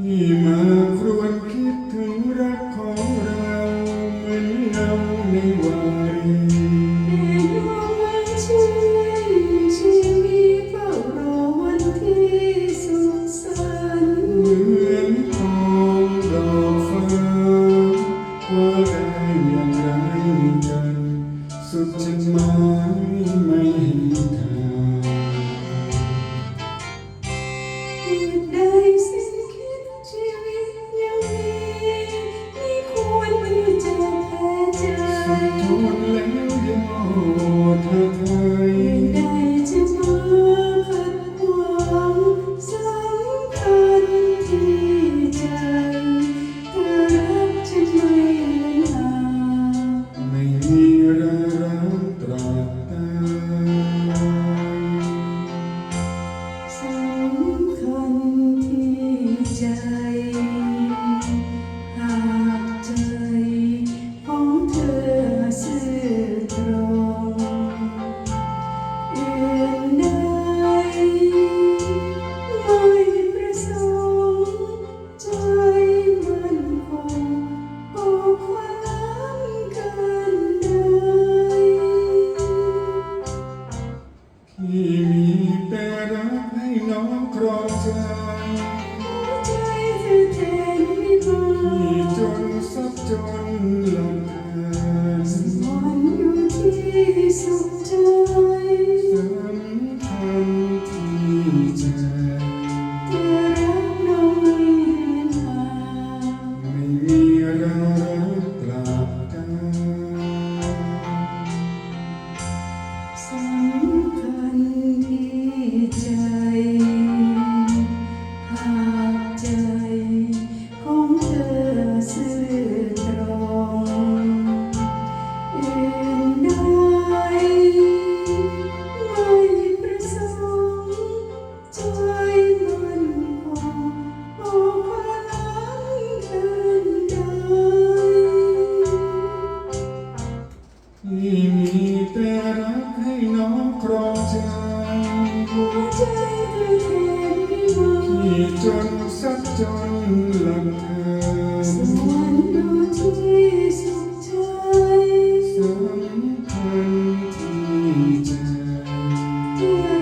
Amen. ที่มีแต่รักให้น้องครองใจที่จนสักจนลำเอิญสวรรค์ดูที่สุขใจสำคัญที่ใจ